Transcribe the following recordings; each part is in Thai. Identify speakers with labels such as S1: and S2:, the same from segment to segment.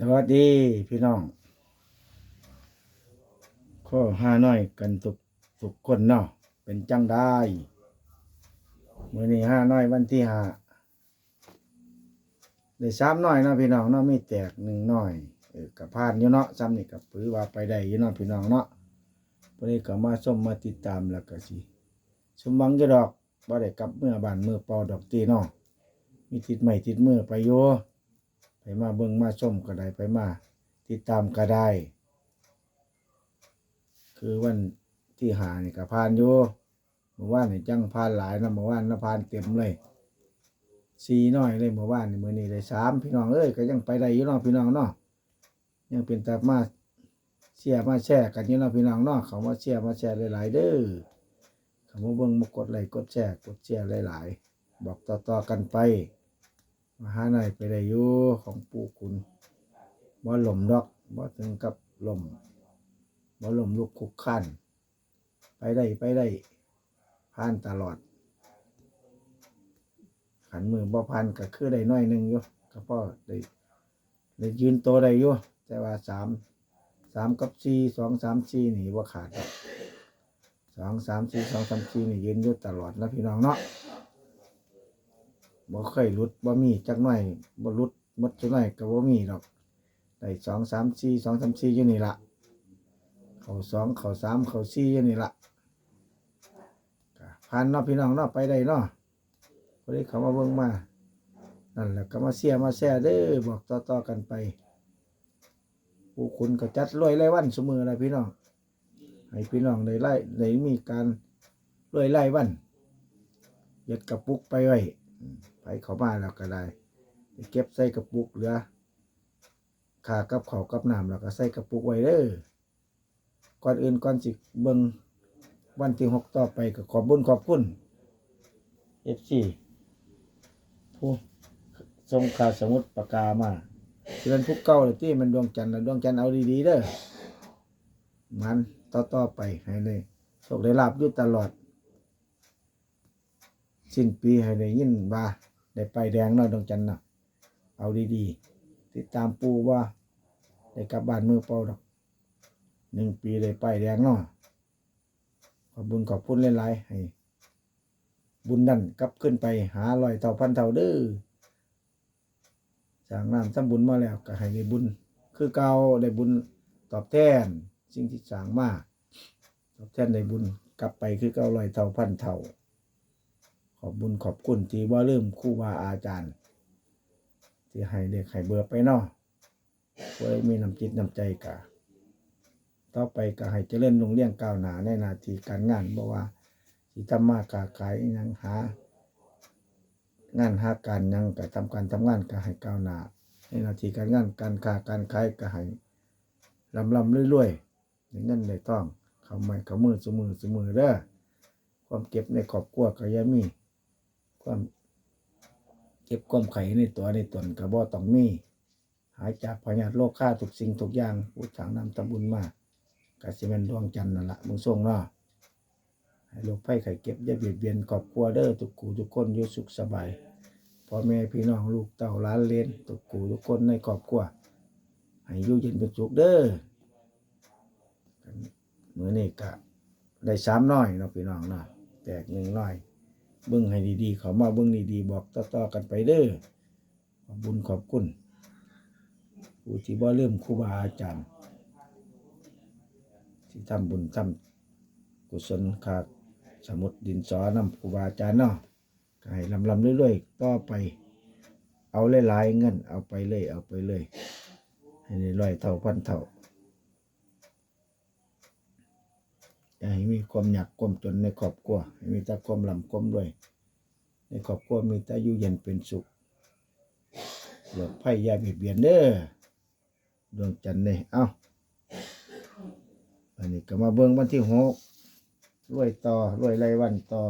S1: สวัสดีพี่น้องข้อห้าน้อยกันทุกทุกคนเนาะเป็นจังได้มื่อนี้ห้าน้อยวันที่ห้าได้สามน้อยเนาะพี่น้องเนาะมีแตกหนึ่งน้อยเออกับพานอยู่เนาะซ้ำนี่กับปือว่าไปได้อยู่เนาะพี่น้องเนาะวันนี้ก็มาส้มมาติดตามแล้วก็สิสมหวังจะดอกบ่ได้กลับเมื่อบานเมื่อปอดอกตีเนาะมีติดใหม่ติดเมื่อไปโย มาเบิ่งมาส้มก็ได้ไปมา ติดตามก็ได้ คือวันที่หานี่ก็ผ่านอยู่เมื่อวานนี่จังผ่านหลายนะเมื่อวานนะผ่านเต็มเลยสี่น้อยเลยเมื่อวานนี่มื้อนี้ได้สามพี่น้องเอ้ยก็ยังไปได้อยู่เนาะพี่น้องเนาะยังเป็นต่มาเชียมาแชร์กันอยู่เนาะพี่น้องเนาะเขามาเชียมาแชร์หลายๆเด้อเขามาเบิ่งมากดไลค์กดแชร์กดแชร์หลายๆบอกต่อๆกันไป มาหาหน่อยไปได้อยู่ของปู่คุณบ่หล่มดอกบ่ถึงกับหล่มบ่หล่มลูกคุกคันไปได้ไปได้ผ่านตลอด ขันมือบ่พันก็คือได้น้อยหนึ่งอยู่ก็พอได้ได้ยืนโตได้อยู่แต่ว่าสามสามกับสี่สองสามสี่นี่บ่ขาดสองสามสี่สองสามสี่นี่ยืนอยู่ตลอดนะพี่น้องเนาะ บ่เคยหลุดบ่มีจักหน่อยบ่หลุดหมดจักหน่อยก็บ่มีดอกได้สองสามสี่สองสามสี่อยู่นี่ละเขาสองเขาสามเขาสี่อยู่นี่ละผ่านนาะพี่น้องนาะไปได้นาะคนนี้เขามาเบิ่งมานั่นแหละก็มาเสียมาแซ่เด้อบอกต่อๆกันไปผู้คุณก็จัดรวยไล่วันเสมอนะพี่น้องให้พี่น้องได้ไล่ได้มีการรวยไล่วันย็ดกระปุกไปไว้ ไปเขามาแล้วก็ได้เก็บใส่กระปุกเหลือขากับเขากับน้ำแล้วก็ใส่กระปุกไว้เด้อก่อนอื่นก่อนสิเบิงวันที่หกต่อไปก็ขอบบุญขอบคุณเอฟซีผู้ส่งข่าวสมุดปากกามาเดือนพุกเก้าเลยที่มันดวงจันทร์ดวงจันทร์เอาดีๆเด้อมันต่อต่อๆไปให้เลยโชคได้ลาบอยู่ตลอด สิ้นปีให้ได้ยินว่าได้ไปแดงเนาะดวงจันทร์นะเอาดีๆ ติดตามปูว่าได้กลับบ้านมือเปล่าดอกหนึ่งปีได้ไปแดงเนาะขอบบุญขอบคุณหลายๆให้บุญนั่นกลับขึ้นไปหาลอยเท่าพันเท่าเด้อจากน้ำทำบุญมาแล้วก็ให้ได้บุญ คือเก่าได้บุญตอบแทนสิ่งที่สร้างมาตอบแทนได้บุญกลับไปคือเก่าลอยเท่าพันเท่า ขอบบุญขอบคุณที่ว่าเริ่มครู่บาอาจารย์ ที่ให้เด็กให้เบื่อไปเนาะเพื่อมีน้ำจิตน้ำใจกะต่อไปก็ให้เจริญลงเลี้ยงก้าวหน้าในหนาทีการงานบ่ว่าสิทำมากาขายยังหางานหาการยังก็ทำการทำงานก็ให้ก้าวหน้าในหนาทีการงานการค้าการขายก็ให้ลำลำรวยๆอย่างนั้นเลยต้องเขาไม่เขามือสมือสมือเด้อความเก็บในครอบครัวก็ยังมี ความเก็บความไข่ในตัวในตนก็บ่ต้องมี หายจากพยาธิโรคฆ่าทุกสิ่งทุกอย่างผู้ทางนำทำบุญมากก็สิเป็นดวงจันทร์นั่นละมึงส่งเนาะให้โรคภัยไข้เก็บอย่าเบียดเบียนครอบครัวเด้อทุกกูทุกคนอยู่สุขสบายพ่อแม่พี่น้องลูกเต่าล้านเลนทุกกูทุกคนในครอบครัวให้อยู่เย็นเป็นสุขเด้อมือนี้ก็ได้สามน้อยเนาะพี่น้องเนาะแตกหนึ่งน้อย เบิ้งให้ดีๆ เขามาเบิ้งดีๆ บอกต่อๆกันไปเด้อขอบบุญขอบคุณผู้ที่บ่เริ่มครูบาอาจารย์ที่ทำบุญทำกุศลขาดสมุดดินสอนำครูบาอาจารย์เนาะก็ให้ลำๆเรื่อยๆต่อไป เอาหลายๆเงินเอาไปเลยเอาไปเลย ให้ร้อยเท่าพันเท่า อย่าให้มีความอยากความจนในครอบครัวให้มีแต่ความลำความรวย ในครอบครัวมีแต่อยู่เย็นเป็นสุขหลบภัยยาเบียดเบียนเด้อดวงจันทร์เนี่ยเอ้าอันนี้ก็มาเบิ่งวันที่หกรวยต่อรวยไรวันต่อ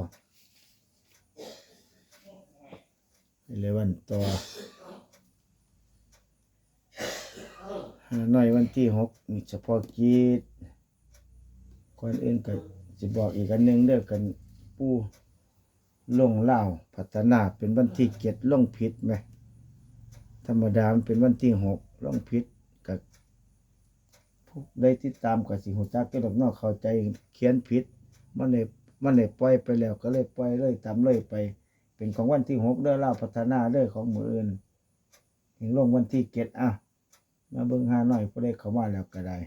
S1: รวันต่อหน่อยวันที่หกนี่เฉพาะกิจ ก่อนอื่นก็จะบอกอีกอันหนึ่งเด้อกันปูลงเล่าพัฒนาเป็นวันที่เจ็ดลงผิดไหม ธรรมดามันเป็นวันที่หกลงผิดผู้ได้ติดตามกับสิหัวจักก็ดอกนอกเข้าใจเขียนผิดมันเลยมันเลยปล่อยไปแล้วก็เลยปล่อยเลยตามเลยไป เป็นของวันที่หกเด้อเล่าพัฒนาเด้อของมืออื่นถึงลงวันที่เจ็ดอะมาเบิ่งหาหน่อยผู้ได้เข้ามาแล้วก็ได้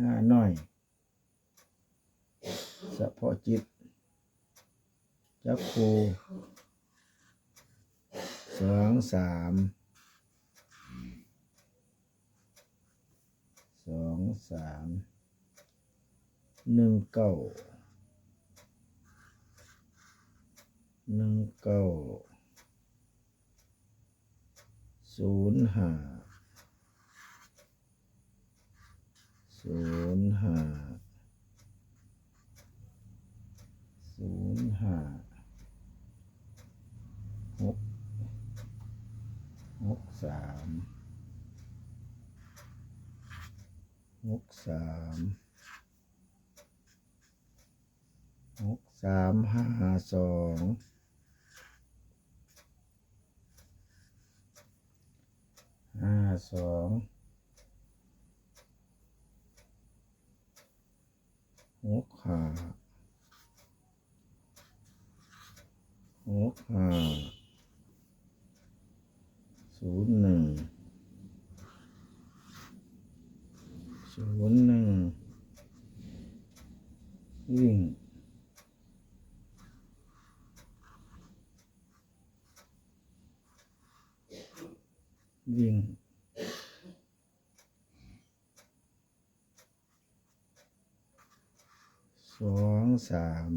S1: ห้าหน่อยเฉพาะจิต จักครูสองสามสองสามหนึ่งเก้าหนึ่งเก้าศูนย์ห้า ศูนย์ห้าศูนย์ห้าหกหกสามหกสามหกสามห้าสองห้าสอง หกห้าหกห้าศูนย์หนึ่งศูนย์หนึ่งวิ่ง วิ่ง สองสาม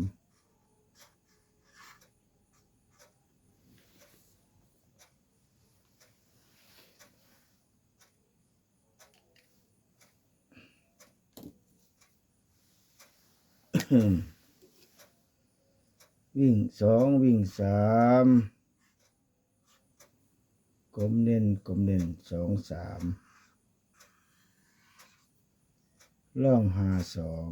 S1: วิ่งสองวิ่งสามกลมเน้นกลมเน้นสองสามล่องหาสอง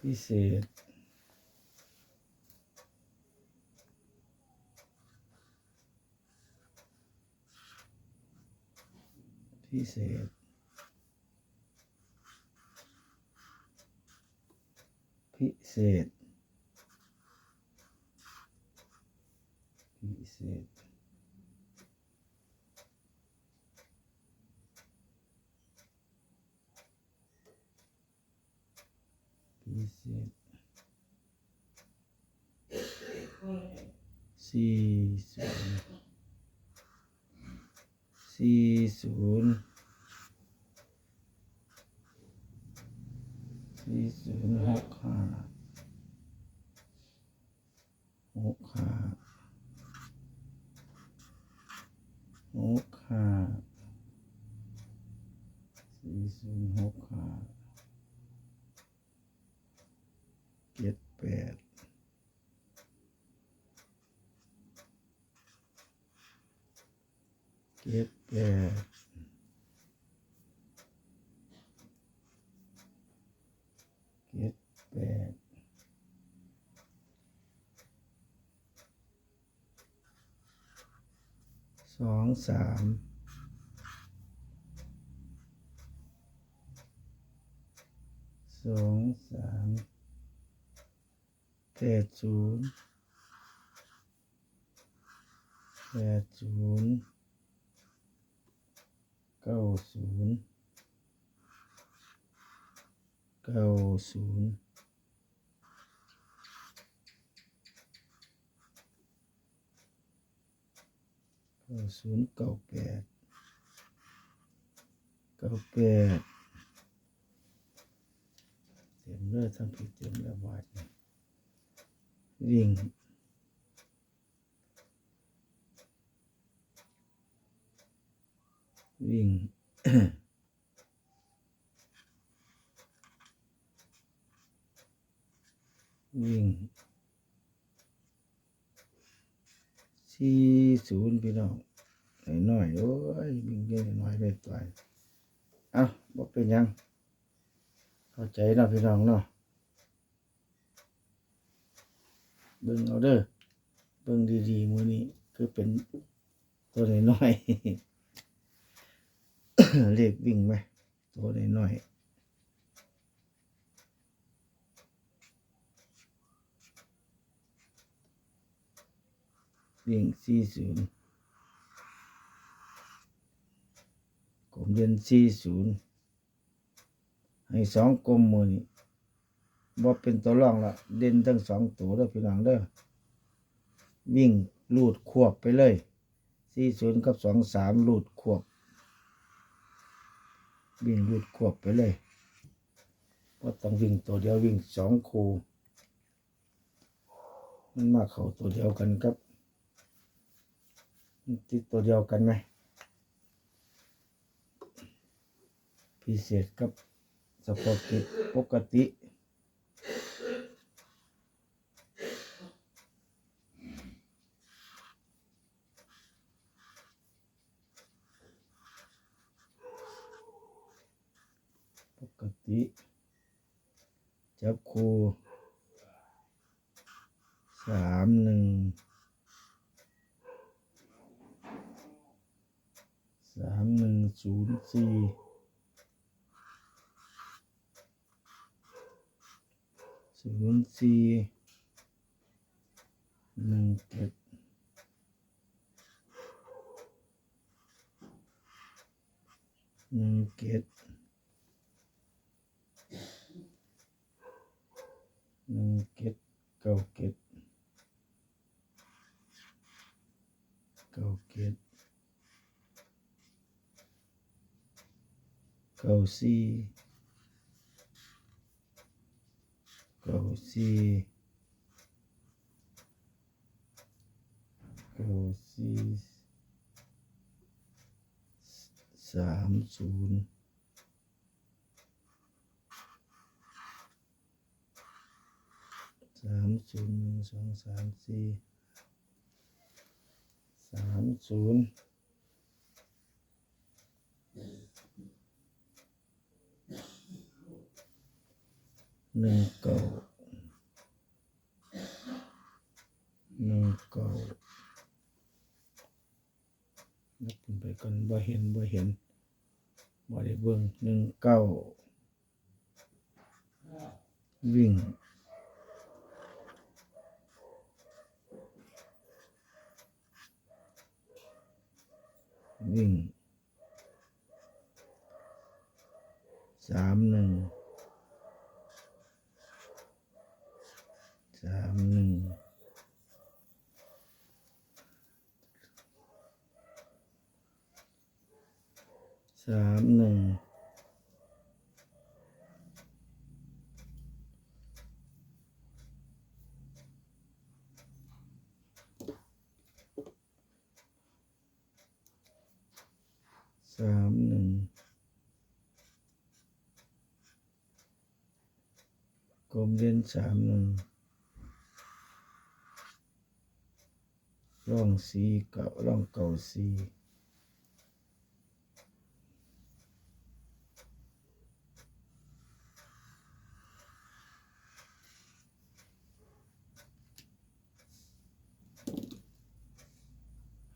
S1: พิเศษ พิเศษ พิเศษ พิเศษ พิเศษสี่ศูนย์ สี่ศูนย์สี่ศูนย์หกห้าหกห้าหกห้าสี่ศูนย์หกห้าเจ็ดแปด เจ็ดแปดเจ็ดแปดสองสามสองสามแปดศูนย์แปดศูนย์ ก้าศูนย์เก้าศูนย์เก้าศูนย์เก้าแปดเก้าแปดเต็มเลยทั้งผิดเต็มแล้วบาทนี่วิ่ง วิ่งวิ่งสี่ศูนย์พี่น้องหน่อยหน่อยๆโอ้ยวิ่งเยอะหน่อยได้ต่อยบ่เป็นหยัง เข้าใจเนาะพี่น้องเนาะเบิ่งเอาเด้อเบิ่งดีๆมื้อนี้คือเป็นตัวน้อยๆ เลขวิ่งไหมตัวน้อยวิ่งสี่ศูนย์กลมเรียนสี่ศูนย์ให้สองกลมมือนี้บ่เป็นตัวรองละเด่นทั้งสองตัวเด้อพี่น้องเด้อวิ่งลูดควบไปเลยสี่ศูนย์กับสองสามลูดควบ วิ่งรูดควบไปเลยก็ต้องวิ่งตัวเดียววิ่งสองคูมันมาเขาตัวเดียวกันครับติดตัวเดียวกันไหมพิเศษกับสปอร์ตปกติ ปก ติ จับคูสามหนึ่งสามหนึ่งศูนย์สี่ศูนย์สี่หนึ่งเจ็ดหนึ่งเจ็ด หนึ่งเก็ดเก้าเก็ดเก้าเก็ดเก้าสี่เก้าสี่เก้าสี่สามศูนย์ สามศูนย์หนึ่ง สองสามสี่สามศูนย์หนึ่งเก้าหนึ่งเก้านับขึ้นไปกันบ่เห็นบ่เห็นบ่ได้เบิ่งหนึ่งเก้าวิ่ง วิ่งสามหนึ่งสามหนึ่งสามหนึ่งสามหนึ่งกลมเล่น สามหนึ่งร่องสีเก่าร่องเก่าสี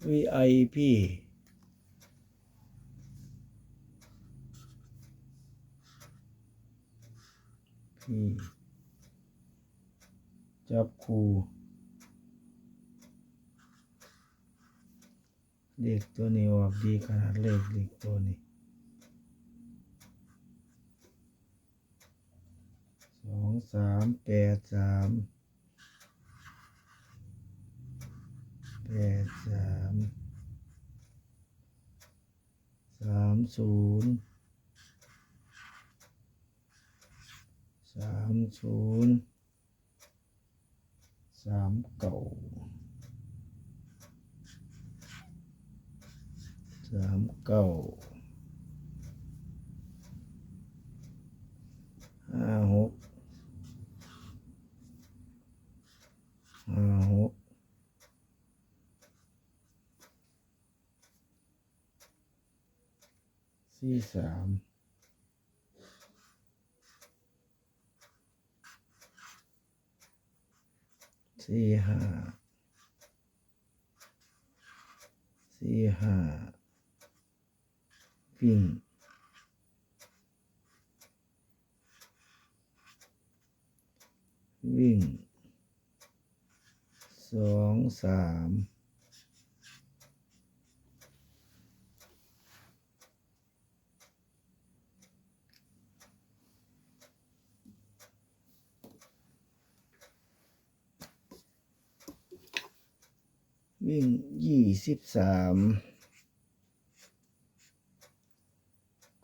S1: วีไอพีพี่ จับคูเลขตัวนี้ออกดีขนาดเลขเลขตัวนี้สองสามแปดสามแปดสามสามศูนย์สามศูนย์ สามเก่าสามเก้าห้าหกห้าหกสี่สาม สี่ห้าสี่ห้าวิ่งวิ่งสองสาม วิ่งยี่สิบสาม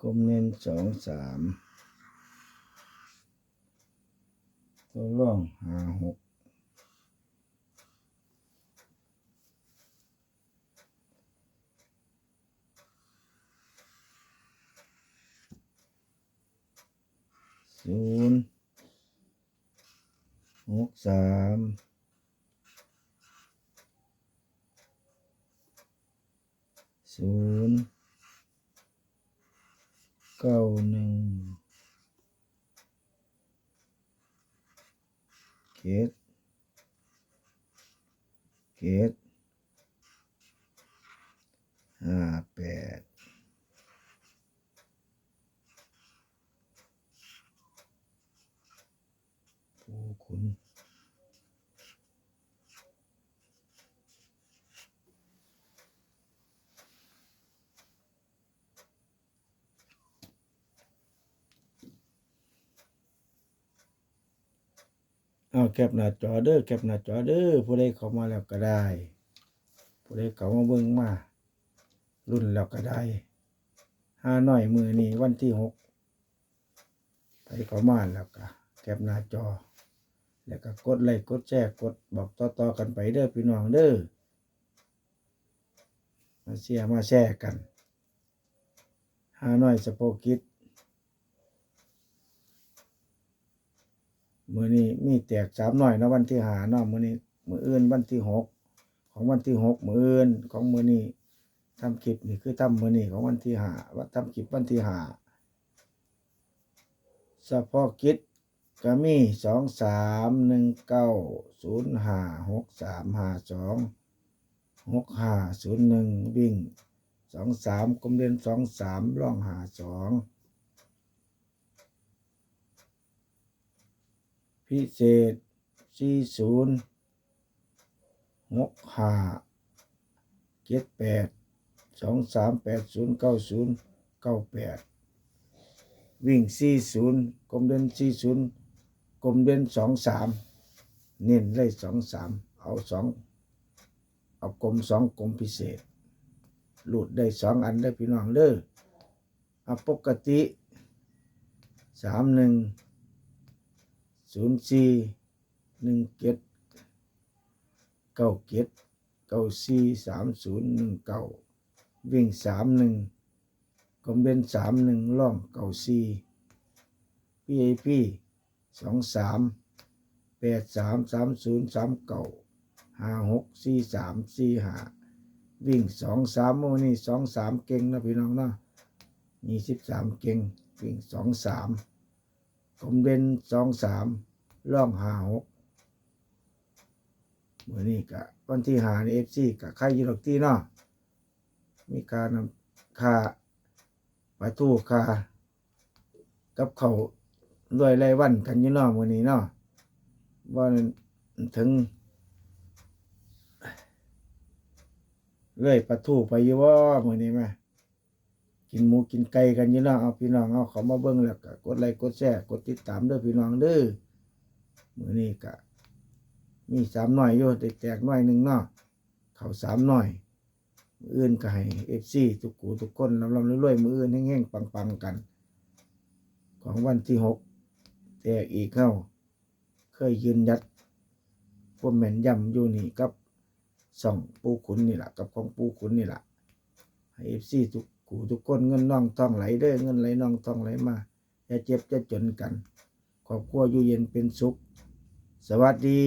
S1: กลมเน้นสองสามตัวร่องห้าหกศูนย์หกสาม ศูนย์เก้าหนึ่งเกตเกตห้าแปด ผู้คุณ เอาแคปหน้าจอเด้อแคปหน้าจอเด้อผู้ใดเข้ามาแล้วก็ได้ ผู้ใดเข้ามาเบิ่งมารุ่นแล้วก็ได้ห้าน้อยมือนี้วันที่หกไปเข้ามาแล้วก็แคปหน้าจอ แล้วก็กดไลค์กดแชร์กดบอกต่อๆกันไปเด้อพี่น้องเด้อมาเชียร์มาแชร์กันห้าหน่อยสโปอกิด มือนี้มีแตกสามหน่อยนะวันที่หาเนาะมือนี้มืออื่นวันที่หกของวันที่หกมืออื่นของมือนี้ทำคลิปนี่คือทำมือนี้ของวันที่หาว่าทำคลิปวันที่หาสปอกิดก็มีสองสามหนึ่งเก้าศูนย์ห้าหกสามห้าสองหกห้าศูนย์หนึ่งวิ่งสองสามกลมเด่นสองสามล่องหาสอง พิเศษสี่ศูนย์หกห้าเจ็ดแปดสองสามแปดศูนย์เก้าศูนย์เก้าแปดวิ่ง40กลมเด่น40กลมเด่น23เน้นเลย23เอาสองเอากลมสองกลมพิเศษ หลุดได้สองอันได้พี่น้องเด้อ ศูนย์สี่หนึ่งเอาปกติ31 04 17 97 94 30 19วิ่ง31กลมเด่นสามหนึ่งล่องเก่าสี่พีไอพีสองสามแปดสามสามศูนย์สามเก่าห้าหกสี่สามสี่ห้าวิ่งสองสามโมนี่สองสามเก่งนะพี่น้องเนาะมีสิบสามเก่งวิ่งสองสาม กลมเด่นสองสามล่องหาหกเมื่อนี้กะวันที่หาในเอฟซีกะใครอยูดอกที่เนาะมีการนำค่าปลาทูคากับเขาด้วยไรวันกันยู่เนอมือนี้เนาะว่าถึงเลยปลาทูไปยู่ว่ามือนี้แม่ กินหมูกินไก่กันยู่เนาะเอาพี่น้องเอาเขามาเบิ่งแล้วก็กดไลค์กดแชร์กดติดตามด้อพี่น้องเด้อมือนี้ก็มีสามหน่อยอยู่ได้แตกหน่อยหนึ่งเนาะเขาสามหน่อยมืออื่นก็ให้เอฟซีทุกกูทุกคนลำลำรวยๆมืออื่นแห้งๆปังๆกัน ของวันที่หกแตกอีกเข้า เคยยืนยัดพวกแม่นยำอยู่นี่กับส่องปูขุนนี่แหละกับของปูขุนนี่แหละให้เอฟซีทุก กูทุกคนเงินน้องทองไหลเด้อเงินไหลน้องทองไหลมาอย่าเจ็บจะจนกันครอบครัวอยู่เย็นเป็นสุข สวัสดี